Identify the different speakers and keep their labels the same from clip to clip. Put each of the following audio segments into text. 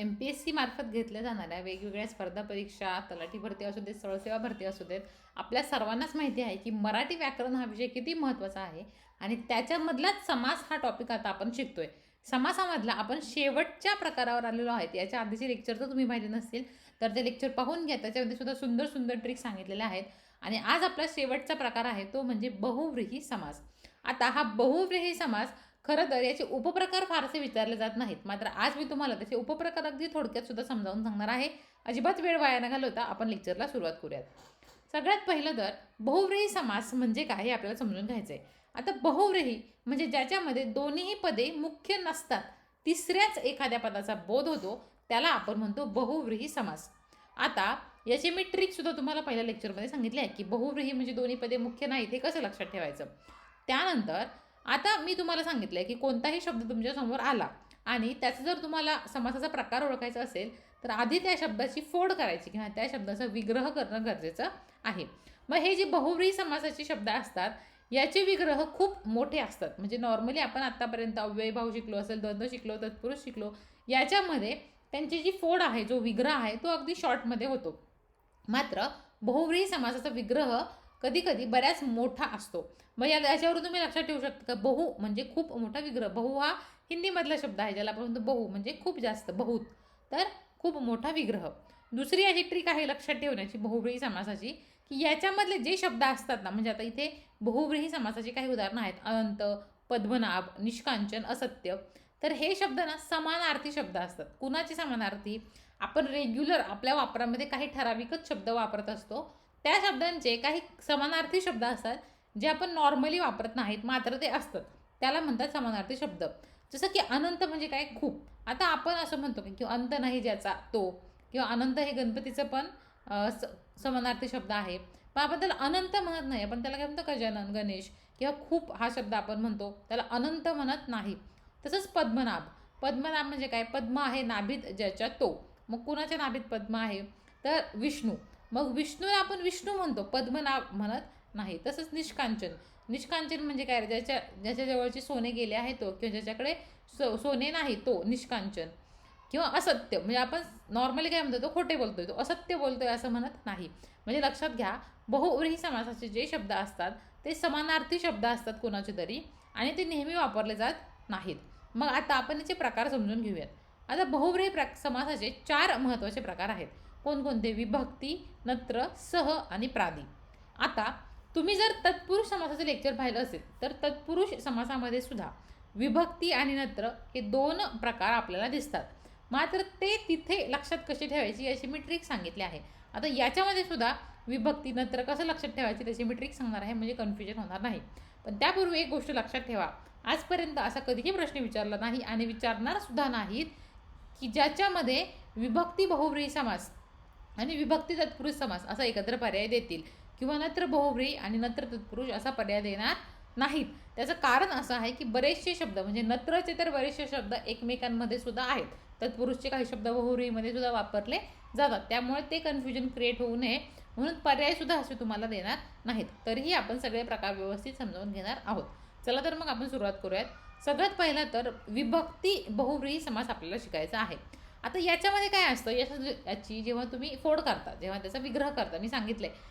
Speaker 1: M P S C मार्फत घेतल्या जाणाऱ्या वेगवेगळ्या स्पर्धा परीक्षा तलाठी भरती असू देत स्थळसेवा भरती असू देत आपल्या सर्वांनाच माहिती आहे की मराठी व्याकरण हा विषय किती महत्त्वाचा आहे आणि त्याच्यामधलाच समास हा टॉपिक आता आपण शिकतोय. समासामधला आपण शेवटच्या प्रकारावर आलेलो आहेत. याच्या आधीचे लेक्चर जर तुम्ही माहिती नसतील तर ते लेक्चर पाहून घ्या. त्याच्यामध्ये सुद्धा सुंदर सुंदर ट्रिक सांगितलेल्या आहेत. आणि आज आपला शेवटचा प्रकार आहे तो म्हणजे बहुव्रीही समास. आता हा बहुव्रीही समास खरं तर याचे उपप्रकार फारसे विचारले जात नाहीत. मात्र आज मी तुम्हाला त्याचे उपप्रकार अगदी थोडक्यात सुद्धा समजावून सांगणार आहे. अजिबात वेळ वाया न घालवता आपण लेक्चरला सुरुवात करूयात. सगळ्यात पहिलं तर बहुव्रीही समास म्हणजे काय हे आपल्याला समजून घ्यायचं आहे आता बहुव्रीही म्हणजे ज्याच्यामध्ये दोन्हीही पदे मुख्य नसतात तिसऱ्याच एखाद्या पदाचा बोध होतो त्याला आपण म्हणतो बहुव्रीही समास. आता याची मी ट्रिकसुद्धा तुम्हाला पहिल्या लेक्चरमध्ये सांगितली आहे की बहुव्रीही म्हणजे दोन्ही पदे मुख्य नाहीत हे कसं लक्षात ठेवायचं? त्यानंतर आता मी तुम्हाला सांगितलं आहे की कोणताही शब्द तुमच्यासमोर आला आणि त्याचा जर तुम्हाला समासाचा प्रकार ओळखायचा असेल तर आधी त्या शब्दाची फोड करायची किंवा त्या शब्दाचा विग्रह करणं गरजेचं आहे. मग हे जे बहुव्रीही समासाचे शब्द असतात याचे विग्रह खूप मोठे असतात. म्हणजे नॉर्मली आपण आत्तापर्यंत अव्ययभाव शिकलो असेल द्वंद्व शिकलो तत्पुरुष शिकलो याच्यामध्ये त्यांची जी फोड आहे जो विग्रह आहे तो अगदी शॉर्टमध्ये होतो. मात्र बहुव्रीही समासाचा विग्रह कधी कधी बऱ्याच मोठा असतो. मग या याच्यावरून तुम्ही लक्षात ठेवू शकता का? बहु म्हणजे खूप मोठा विग्रह. बहु हा हिंदीमधला शब्द आहे ज्याला आपण म्हणतो बहु म्हणजे खूप जास्त बहुत. तर खूप मोठा विग्रह. दुसरी अशी ट्रिक आहे लक्षात ठेवण्याची बहुव्रीही समासाची की याच्यामधले जे शब्द असतात ना म्हणजे आता इथे बहुव्रीही समासाची काही उदाहरणं आहेत. अनंत पद्मनाभ निष्कांचन असत्य. तर हे शब्द ना समानार्थी शब्द असतात. कुणाचे समानार्थी? आपण रेग्युलर आपल्या वापरामध्ये काही ठराविकच शब्द वापरत असतो. त्या शब्दांचे काही समानार्थी शब्द असतात जे आपण नॉर्मली वापरत नाहीत मात्र ते असतात. त्याला म्हणतात समानार्थी शब्द. जसं की अनंत म्हणजे काय? खूप. आता आपण असं म्हणतो की किंवा अंत नाही ज्याचा तो किंवा अनंत हे गणपतीचं पण स समानार्थी शब्द आहे. पण आपण त्याला अनंत म्हणत नाही. आपण त्याला काय म्हणतो? गजानन गणेश किंवा खूप हा शब्द आपण म्हणतो. त्याला अनंत म्हणत नाही. तसंच पद्मनाभ. पद्मनाभ म्हणजे काय? पद्म आहे नाभीत ज्याच्या तो. मग कुणाच्या नाभीत पद्म आहे? तर विष्णू. मग विष्णूला आपण विष्णू म्हणतो पद्मनाभ म्हणत नाही. तसंच निष्कांचन. निष्कांचन म्हणजे काय ज्याच्या ज्याच्या जवळचे सोने गेले आहे तो किंवा ज्याच्याकडे सो सोने नाही तो निष्कांचन. किंवा असत्य. म्हणजे आपण नॉर्मली काय म्हणतो तो खोटे बोलतोय तो असत्य बोलतोय असं म्हणत नाही. म्हणजे लक्षात घ्या बहुव्रीही समासाचे जे शब्द असतात ते समानार्थी शब्द असतात कोणाचे तरी आणि ते नेहमी वापरले जात नाहीत. मग आता आपण याचे प्रकार समजून घेऊयात. आता बहुव्रीही प्र समासाचे चार महत्त्वाचे प्रकार आहेत. कोणकोणते विभक्ती नत्र सह आणि प्रादी. आता तुम्ही जर तत्पुरुष समासाचं लेक्चर पाहिलं असेल तर तत्पुरुष समासामध्ये सुद्धा विभक्ती आणि नत्र हे दोन प्रकार आपल्याला दिसतात. मात्र ते तिथे लक्षात कशी ठेवायची याची मी ट्रिक सांगितली आहे. आता याच्यामध्ये सुद्धा विभक्ती नंतर कसं लक्षात ठेवायची त्याची मी ट्रिक सांगणार आहे म्हणजे कन्फ्युजन होणार नाही. पण त्यापूर्वी एक गोष्ट लक्षात ठेवा. आजपर्यंत असा कधीही प्रश्न विचारला नाही आणि विचारणार सुद्धा नाहीत की ज्याच्यामध्ये विभक्ती बहुव्रीही समास आणि विभक्ती तत्पुरुष समास असा एकत्र पर्याय देतील. किंवा नत्र बहुव्रीही आणि नत्र तत्पुरुष असा पर्याय देणार नाहीत. त्याचं कारण असं आहे की बरेचसे शब्द म्हणजे नत्रचे तर बरेचसे शब्द एकमेकांमध्ये सुद्धा आहेत. तत्पुरुषचे काही शब्द बहुव्रीमध्ये सुद्धा वापरले जातात. त्यामुळे ते कन्फ्युजन क्रिएट होऊ नये. म्हणून पर्याय सुद्धा असे तुम्हाला देणार नाहीत. तरीही आपण सगळे प्रकार व्यवस्थित समजावून घेणार आहोत. चला तर मग आपण सुरुवात करूयात. सगळ्यात पहिला तर विभक्ती बहुव्रीही समास आपल्याला शिकायचा आहे. आता याच्यामध्ये काय असतं? याच्या याची जेव्हा तुम्ही फोड करता जेव्हा त्याचा विग्रह करता मी सांगितलं आहे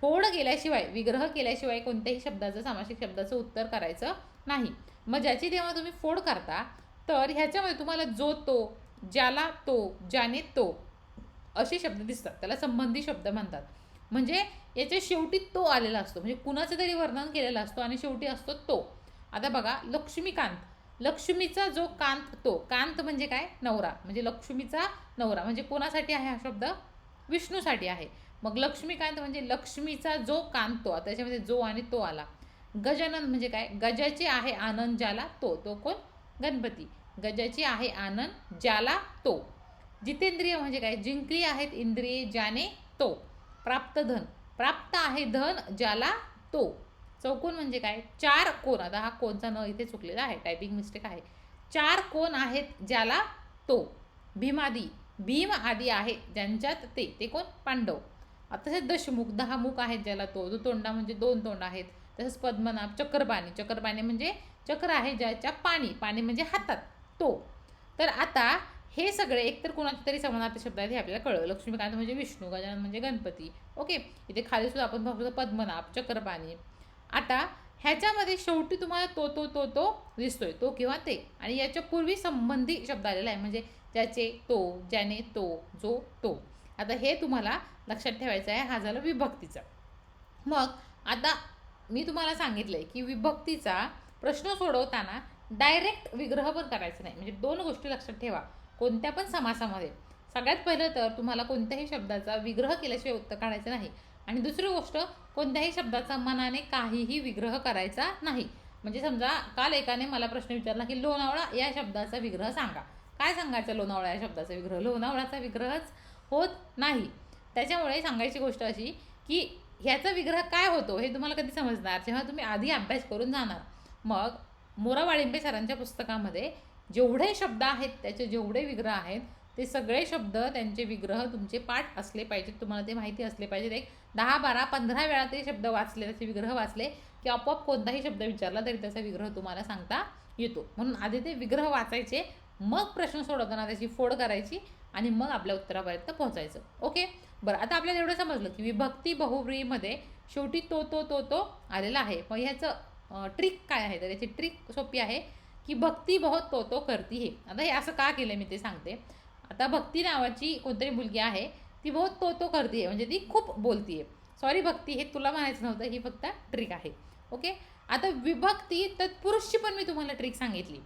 Speaker 1: फोड केल्याशिवाय विग्रह केल्याशिवाय कोणत्याही शब्दाचं सामासिक शब्दाचं उत्तर करायचं नाही. मग ज्याची जेव्हा तुम्ही फोड करता तर ह्याच्यामध्ये तुम्हाला जो तो ज्याला तो ज्याने तो असे शब्द दिसतात. त्याला संबंधी शब्द म्हणतात. म्हणजे याच्या शेवटी तो आलेला असतो. म्हणजे कुणाचं तरी वर्णन केलेला असतो आणि शेवटी असतो तो. आता बघा लक्ष्मीकांत. लक्ष्मीचा जो कांत तो कांत म्हणजे काय? नवरा. म्हणजे लक्ष्मीचा नवरा. म्हणजे कोणासाठी आहे हा शब्द? विष्णूसाठी आहे. मग लक्ष्मीकांत म्हणजे लक्ष्मीचा जो कांतो तो. त्याच्यामध्ये जो आणि तो आला. गजानन म्हणजे काय? गजाचे आहे आनंद ज्याला तो. तो कोण? गणपती. गजाची आहे आनंद ज्याला तो. जितेंद्रिय म्हणजे काय? जिंकली आहेत इंद्रिये ज्याने तो. प्राप्त धन. प्राप्त आहे धन ज्याला तो. चौकोन म्हणजे काय? चार कोण आता हा कोणचा न इथे चुकलेला आहे. टायपिंग मिस्टेक आहे. चार कोण आहेत ज्याला तो भीमादी भीम आदी आहे ज्यांच्यात ते. ते कोण? पांडव. तसेच दशमुख दहा मुख आहेत ज्याला तो. जो तोंडा म्हणजे दोन तोंड आहेत. तसंच पद्मनाभ चक्रपाणी. चक्रपाणी म्हणजे चक्र आहे ज्याच्या पाणी. पाणी म्हणजे हातात. तो. तर आता हे सगळे एकतर कोणाचे तरी समानार्थी शब्द आहेत हे आपल्याला कळलं. लक्ष्मीकांत म्हणजे विष्णू गजानन म्हणजे गणपती. ओके? इथे खाली सुद्धा आपण बघतो पद्मनाभ चक्रपाणी. आता ह्याच्यामध्ये शेवटी तुम्हाला तो तो तो तो दिसतोय तो किंवा ते. आणि याच्या पूर्वी संबंधी शब्द आलेला आहे म्हणजे ज्याचे तो ज्याने तो जो तो. आता हे तुम्हाला लक्षात ठेवायचं आहे हा झाला विभक्तीचा. मग आता मी तुम्हाला सांगितलं आहे की विभक्तीचा प्रश्न सोडवताना डायरेक्ट विग्रह पण करायचं नाही. म्हणजे दोन गोष्टी लक्षात ठेवा. कोणत्या पण समासामध्ये. सगळ्यात पहिलं तर तुम्हाला कोणत्याही शब्दाचा विग्रह केल्याशिवाय उत्तर काढायचं नाही. आणि दुसरी गोष्ट कोणत्याही शब्दाचा मनाने काहीही विग्रह करायचा नाही. म्हणजे समजा काल एकाने मला प्रश्न विचारला की लोणावळा या शब्दाचा विग्रह सांगा. काय सांगायचं लोणावळा या शब्दाचा विग्रह? लोणावळाचा विग्रहच होत नाही. त्याच्यामुळे सांगायची गोष्ट अशी की ह्याचा विग्रह काय होतो हे तुम्हाला कधी समजणार? जेव्हा तुम्ही आधी अभ्यास करून जाणार. मग मोरा वाळिंबे सरांच्या पुस्तकामध्ये जेवढे शब्द आहेत त्याचे जेवढे विग्रह आहेत ते सगळे शब्द त्यांचे विग्रह तुमचे पाठ असले पाहिजेत. तुम्हाला ते माहिती असले पाहिजेत. एक दहा बारा पंधरा वेळा ते शब्द वाचले त्याचे विग्रह वाचले की आपोआप कोणताही शब्द विचारला तरी त्याचा विग्रह तुम्हाला सांगता येतो. म्हणून आधी ते विग्रह वाचायचे मग प्रश्न सोडवताना त्याची फोड करायची आणि मग आपल्या उत्तरापर्यंत पोहोचायचं. ओके? बरं आता आपल्याला एवढं समजलं की विभक्ती बहुव्रीमध्ये शेवटी तो तो तो तो आलेला आहे. मग ह्याचं ट्रिक काय आहे? तर याची ट्रिक सोपी आहे की भक्ती बहुत तो तो करती हे. आता हे असं का केलं मी ते सांगते. आता भक्ती नावाची कोणतरी मुलगी आहे ती बहुत तो तो करते म्हणजे ती खूप बोलतीये. सॉरी भक्ती हे तुला म्हणायचं नव्हतं ही फक्त ट्रिक आहे. ओके आता विभक्ती तत्पुरुषची पण मी तुम्हाला ट्रिक सांगितली.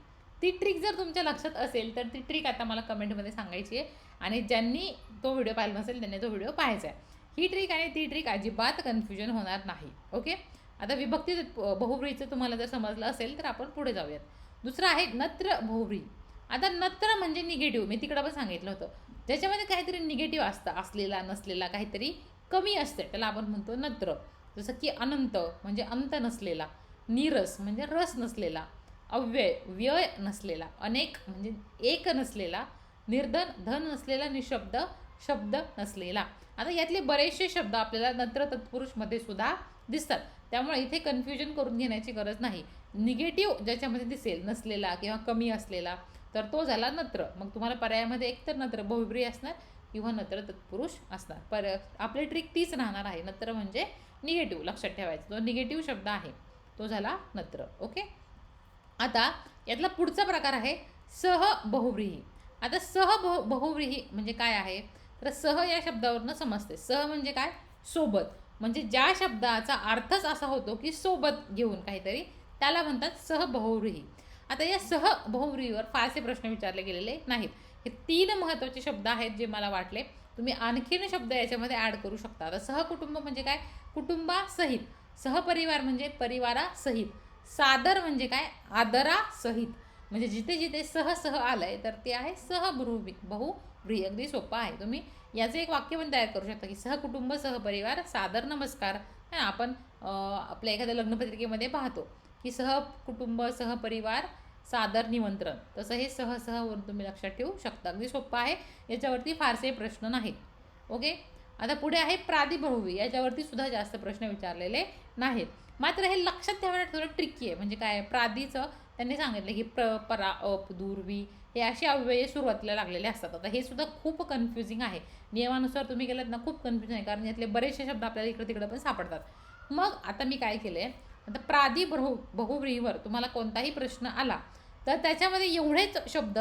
Speaker 1: ती ट्रिक जर तुमच्या लक्षात असेल तर ती ट्रिक आता मला कमेंटमध्ये सांगायची आहे. आणि ज्यांनी तो व्हिडिओ पाहिला नसेल त्यांनी तो व्हिडिओ पाहायचा आहे. ही ट्रिक आणि ती ट्रिक अजिबात कन्फ्युजन होणार नाही. ओके आता विभक्ती तत्प- बहुव्रीचं तुम्हाला जर समजलं असेल तर आपण पुढे जाऊयात. दुसरं आहे नत्र बहुव्री. आता नत्र म्हणजे निगेटिव्ह. मी तिकडं पण सांगितलं होतं. ज्याच्यामध्ये काहीतरी निगेटिव्ह असतं असलेला नसलेला काहीतरी कमी असते त्याला आपण म्हणतो नत्र. जसं की अनंत म्हणजे अंत नसलेला नीरस म्हणजे रस नसलेला अव्यय व्यय नसलेला अनेक म्हणजे एक नसलेला निर्धन धन नसलेला निशब्द शब्द नसलेला. आता यातले बरेचसे शब्द आपल्याला नत्र तत्पुरुषमध्ये सुद्धा दिसतात. त्यामुळे इथे कन्फ्युजन करून घेण्याची गरज नाही. निगेटिव्ह ज्याच्यामध्ये दिसेल नसलेला किंवा कमी असलेला तर तो झाला नत्र. मग तुम्हाला पर्यायामध्ये एकतर नत्र बहुब्री असणार किंवा नत्र तत्पुरुष असणार. पर आपली ट्रिक तीच राहणार आहे. नत्र म्हणजे निगेटिव्ह लक्षात ठेवायचं. जो निगेटिव्ह शब्द आहे. तो झाला नत्र. ओके आता यातला पुढचा प्रकार आहे सह बहुव्रीही आता सह बहु बहुव्रीही म्हणजे काय आहे? तर सह या शब्दावरनं समजते. सह म्हणजे काय? सोबत. म्हणजे ज्या शब्दाचा अर्थच असा होतो की सोबत घेऊन काहीतरी त्याला म्हणतात सह बहुव्रीही आता या सह बहुव्रीहीवर फारसे प्रश्न विचारले गेलेले नाहीत. हे तीन महत्त्वाचे शब्द आहेत जे मला वाटले. तुम्ही आणखीन शब्द याच्यामध्ये ॲड करू शकता. आता सहकुटुंब म्हणजे काय? कुटुंबासहित. सहपरिवार म्हणजे परिवारासहित. सादर म्हणजे काय? आदरासहित. म्हणजे जिथे जिथे सह सह आलं आहे तर ते आहे सहभ्रुवी बहुव्री अगदी सोपं आहे. तुम्ही याचं एक वाक्य पण तयार करू शकता की सहकुटुंब सहपरिवार सादर नमस्कार. आपण आपल्या एखाद्या लग्नपत्रिकेमध्ये पाहतो की सहकुटुंब सहपरिवार सादर निमंत्रण. तसं हे सहसह तुम्ही लक्षात ठेवू शकता. अगदी सोपं आहे. याच्यावरती फारसे प्रश्न नाहीत. ओके? आता पुढे आहे प्रादिबहुवी याच्यावरती सुद्धा जास्त प्रश्न विचारलेले नाहीत. मात्र हे लक्षात ठेवणं थोडं ट्रिकी आहे. म्हणजे काय? प्रादीचं त्यांनी सांगितलं की प्र परा अप दुर्वी हे असे अव्यय सुरुवातीला लागलेले असतात. आता हे सुद्धा खूप कन्फ्युजिंग आहे. नियमानुसार तुम्ही गेलात ना खूप कन्फ्युजन आहे. कारण यातले बरेचसे शब्द आपल्याला इकडे तिकडे पण सापडतात. मग आता मी काय केलं आहे आता प्रादी बहु बहुव्रीवर तुम्हाला कोणताही प्रश्न आला तर त्याच्यामध्ये एवढेच शब्द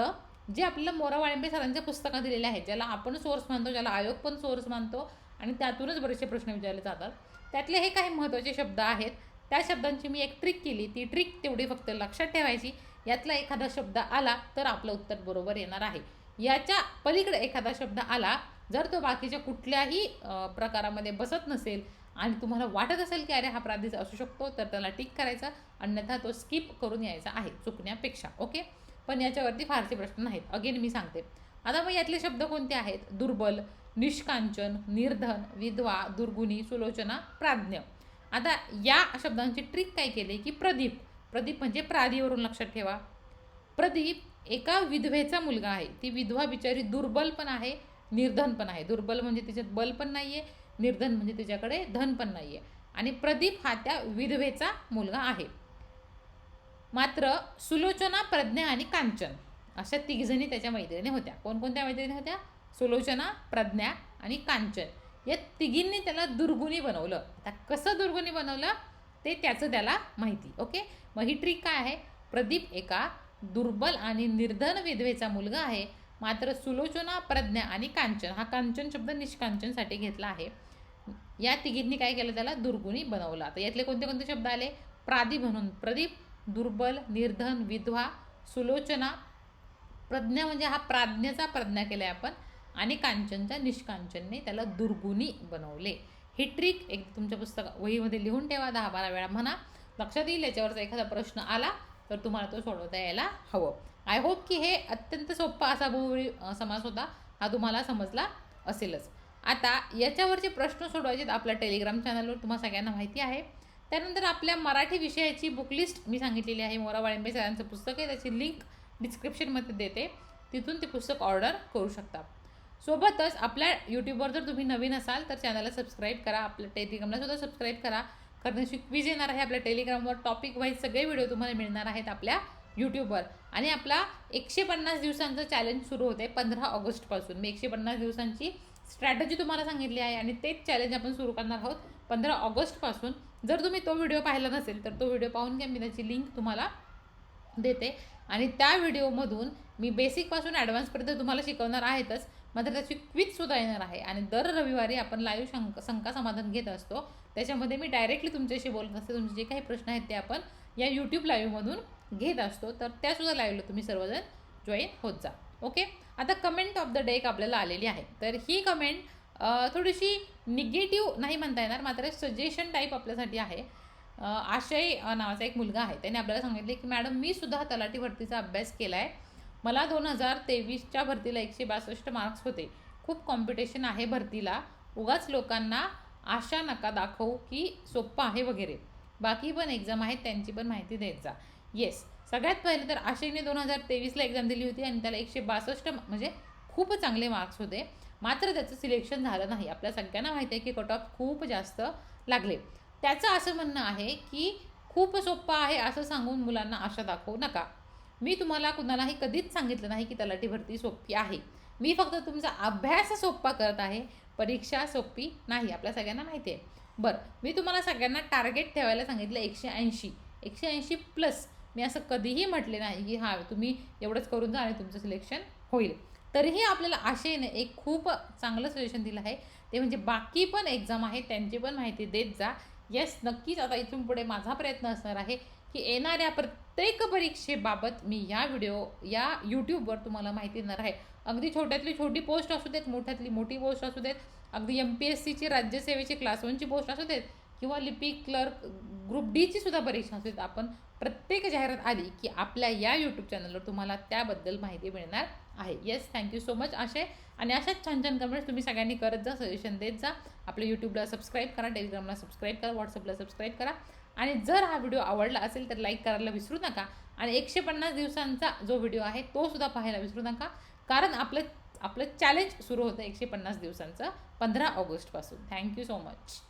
Speaker 1: जे आपल्याला मोरा वाळिंबे सरांच्या पुस्तकात दिलेले आहेत ज्याला आपण सोर्स मानतो ज्याला आयोग पण सोर्स मानतो आणि त्यातूनच बरेचसे प्रश्न विचारले जातात. त्यातले हे काही महत्त्वाचे शब्द आहेत. त्या शब्दांची मी एक ट्रिक केली. ती ट्रिक तेवढी फक्त लक्षात ठेवायची. यातला एखादा शब्द आला तर आपलं उत्तर बरोबर येणार आहे. याच्या पलीकडे एखादा शब्द आला जर तो बाकीच्या कुठल्याही प्रकारामध्ये बसत नसेल आणि तुम्हाला वाटत असेल की अरे हा प्राधीच असू शकतो तर त्याला टिक करायचा अन्यथा तो स्किप करून यायचा आहे चुकण्यापेक्षा ओके? पण याच्यावरती फारसे प्रश्न नाहीत. अगेन मी सांगते. आता मग यातले शब्द कोणते आहेत? दुर्बल निष्कांचन निर्धन विधवा दुर्गुणी सुलोचना प्राज्ञ. आता या शब्दांची ट्रिक काय केली की प्रदीप. प्रदीप म्हणजे प्रादीवरून लक्षात ठेवा. प्रदीप एका विधवेचा मुलगा आहे. ती विधवा बिचारी दुर्बल पण आहे निर्धन पण आहे. दुर्बल म्हणजे तिच्यात बल पण नाही आहे निर्धन म्हणजे तिच्याकडे धन पण नाही आहे आणि प्रदीप हा त्या विधवेचा मुलगा आहे. मात्र सुलोचना प्रज्ञा आणि कांचन अशा तिघजणी त्याच्या मैत्रिणी होत्या. कोणकोणत्या मैत्रिणी होत्या? सुलोचना प्रज्ञा आणि कांचन. या तिघींनी त्याला दुर्गुणी बनवलं. आता कसं दुर्गुणी बनवलं? ते त्याचं त्याला माहिती ओके? मग ही ट्रिक काय आहे? प्रदीप एका दुर्बल आणि निर्धन विधवेचा मुलगा आहे. मात्र सुलोचना प्रज्ञा आणि कांचन हा कांचन शब्द निष्कांचनसाठी घेतला आहे. या तिघींनी काय केलं त्याला? दुर्गुणी बनवलं. आता यातले कोणते कोणते शब्द आले? प्रादी म्हणून. प्रदीप दुर्बल निर्धन विधवा सुलोचना. प्रज्ञा म्हणजे हा प्राज्ञाचा प्रज्ञा केलाय आपण. आणि कांचनच्या निष्कांचनने त्याला दुर्गुणी बनवले. ही ट्रिक एक तुमच्या पुस्तक वहीमध्ये लिहून ठेवा. दहा बारा वेळा म्हणा. लक्षात येईल याच्यावरचा एखादा प्रश्न आला तर तुम्हाला तो सोडवता यायला हवं. आय होप की हे अत्यंत सोप्पा असा बहुवळी समास होता. हा तुम्हाला समजला असेलच. आता याच्यावरचे प्रश्न सोडवायचे आपल्या टेलिग्राम चॅनलवर तुम्हाला सगळ्यांना माहिती आहे. त्यानंतर आपल्या मराठी विषयाची बुकलिस्ट मी सांगितलेली आहे. मोरा वाळिंबे सरांचं पुस्तक आहे. त्याची लिंक डिस्क्रिप्शनमध्ये देते. तिथून ते पुस्तक ऑर्डर करू शकता. सोबतच आपल्या यूट्यूबवर जर तुम्ही नवीन असाल तर चॅनलला सबस्क्राईब करा. आपल्या टेलिग्रामला सुद्धा सबस्क्राईब करा. कारण अशी क्विज येणार आहे आपल्या टेलिग्रामवर टॉपिक वाईज सगळे व्हिडिओ तुम्हाला मिळणार आहेत आपल्या यूट्यूबवर आणि आपला एकशे पन्नास दिवसांचं चॅलेंज सुरू होते पंधरा ऑगस्टपासून मी एकशे पन्नास दिवसांची स्ट्रॅटजी तुम्हाला सांगितली आहे आणि तेच चॅलेंज आपण सुरू करणार आहोत पंधरा ऑगस्टपासून जर तुम्ही तो व्हिडिओ पाहिला नसेल तर तो व्हिडिओ पाहून घ्या. मी त्याची लिंक तुम्हाला देते. आणि त्या व्हिडिओमधून मी बेसिकपासून ॲडव्हान्सपर्यंत तुम्हाला शिकवणार आहेतच. मात्र त्याची क्विजसुद्धा येणार आहे. आणि दर रविवारी आपण लाईव्ह शंक शंका समाधान घेत असतो. त्याच्यामध्ये मी डायरेक्टली तुमच्याशी बोलत असते. तुमचे जे काही प्रश्न आहेत ते आपण या यूट्यूब लाईव्हमधून घेत असतो. तर त्यासुद्धा लाईव्हला तुम्ही सर्वजण जॉईन होत जा. ओके? आता कमेंट ऑफ द डे एक आपल्याला आलेली आहे. तर ही कमेंट थोडीशी निगेटिव्ह नाही म्हणता येणार मात्र सजेशन टाईप आपल्यासाठी आहे. आशय नावाचा एक मुलगा आहे. त्याने आपल्याला सांगितले की मॅडम मी सुद्धा तलाठी भरतीचा अभ्यास केला आहे मला दोन हजार तेवीसच्या भरतीला एकशे बासष्ट मार्क्स होते. खूप कॉम्पिटिशन आहे भरतीला. उगाच लोकांना आशा नका दाखवू की सोप्पं आहे वगैरे. बाकी पण एक्झाम आहेत त्यांची पण माहिती देत जा. येस सगळ्यात पहिले तर आशयने दोन हजार तेवीसला एक्झाम दिली होती आणि त्याला एकशे बासष्ट म्हणजे खूप चांगले मार्क्स होते. मात्र त्याचं सिलेक्शन झालं नाही. आपल्या सगळ्यांना माहिती आहे की कट ऑफ खूप जास्त लागले. त्याचं असं म्हणणं आहे की खूप सोप्पं आहे असं सांगून मुलांना आशा दाखवू नका. मी तुम्हाला कुणालाही कधीच सांगितलं नाही की तलाठी भरती सोपी आहे. मी फक्त तुमचा अभ्यास सोप्पा करत आहे. परीक्षा सोपी नाही. आपल्या सगळ्यांना माहिती आहे. बरं मी तुम्हाला सगळ्यांना टार्गेट ठेवायला सांगितलं एकशे ऐंशी. एकशे ऐंशी प्लस मी असं कधीही म्हटले नाही की हां तुम्ही एवढंच करून जा आणि तुमचं सिलेक्शन होईल. तरीही आपल्याला आशेने एक खूप चांगलं सजेशन दिलं आहे. ते म्हणजे बाकी पण एक्झाम आहे त्यांची पण माहिती देत जा. येस नक्कीच आता इथून पुढे माझा प्रयत्न असणार आहे की येणाऱ्या प्रत्येक परीक्षेबाबत मी या व्हिडिओ या यूट्यूबवर तुम्हाला माहिती देणार आहे. अगदी छोट्यातली छोटी पोस्ट असू देत मोठ्यातली मोठी पोस्ट असू देत अगदी एम पी एस सीची राज्यसेवेची क्लास वनची पोस्ट असू देत किंवा लिपिक क्लर्क ग्रुप डीची सुद्धा परीक्षा असू देत आपण प्रत्येक जाहिरात आली की आपल्या या यूट्यूब चॅनलवर तुम्हाला त्याबद्दल माहिती मिळणार आहे. येस थँक्यू सो मच असे आणि अशाच छान छान कमेंट्स तुम्ही सगळ्यांनी करत जा सजेशन देत जा. आपल्या यूट्यूबला सबस्क्राईब करा टेलिग्रामला सबस्क्राईब करा व्हॉट्सअपला सबस्क्राईब करा. आणि जर हा व्हिडिओ आवडला असेल तर लाईक करायला विसरू नका. आणि एकशे पन्नास दिवसांचा जो व्हिडिओ आहे तो सुद्धा पाहायला विसरू नका. कारण आपलं आपलं चॅलेंज सुरू होतं एकशे पन्नास दिवसांचं पंधरा ऑगस्टपासून थँक्यू सो मच